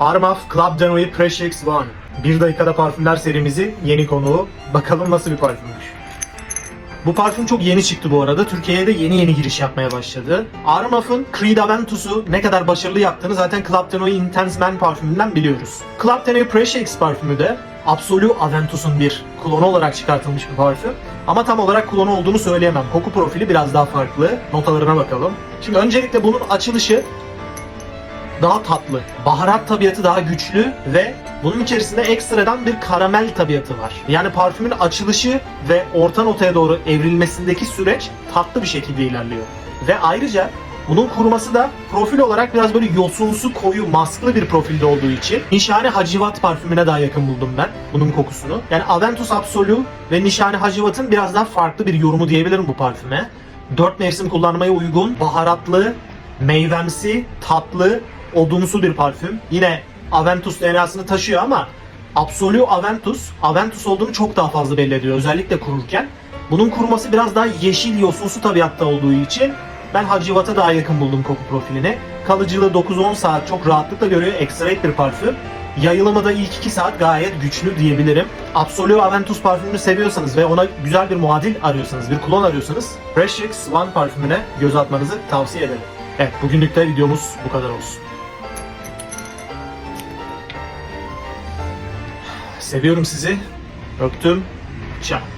Armaf Club Janui Precious One. Bir dakikada parfümler serimizin yeni konuğu. Bakalım nasıl bir parfümmüş. Bu parfüm çok yeni çıktı bu arada. Türkiye'ye de yeni yeni giriş yapmaya başladı. Armaf'ın Creed Aventus'u ne kadar başarılı yaptığını zaten Club Janui Intense Man parfümünden biliyoruz. Club Janui Precious parfümü de Absolu Aventus'un bir klonu olarak çıkartılmış bir parfüm. Ama tam olarak klonu olduğunu söyleyemem. Koku profili biraz daha farklı. Notalarına bakalım. Şimdi öncelikle bunun açılışı daha tatlı. Baharat tabiatı daha güçlü ve bunun içerisinde ekstradan bir karamel tabiatı var. Yani parfümün açılışı ve orta notaya doğru evrilmesindeki süreç tatlı bir şekilde ilerliyor. Ve ayrıca bunun kuruması da profil olarak biraz böyle yosunsu koyu masklı bir profilde olduğu için Nişane Hacivat parfümüne daha yakın buldum ben bunun kokusunu. Yani Aventus Absolu ve Nişane Hacivat'ın biraz daha farklı bir yorumu diyebilirim bu parfüme. Dört mevsim kullanmaya uygun, baharatlı, meyvemsi, tatlı, odunsu bir parfüm. Yine Aventus DNA'sını taşıyor ama Absolu Aventus, Aventus olduğunu çok daha fazla belli ediyor özellikle kururken. Bunun kuruması biraz daha yeşil yosunsu tabiatta olduğu için ben Hacivat'a daha yakın buldum koku profilini. Kalıcılığı 9-10 saat çok rahatlıkla görüyor. Extrait bir parfüm. Yayılımı da ilk 2 saat gayet güçlü diyebilirim. Absolu Aventus parfümünü seviyorsanız ve ona güzel bir muadil arıyorsanız, bir klon arıyorsanız Precious One parfümüne göz atmanızı tavsiye ederim. Evet, bugünlük de videomuz bu kadar olsun. Seviyorum sizi. Öptüm. Ciao.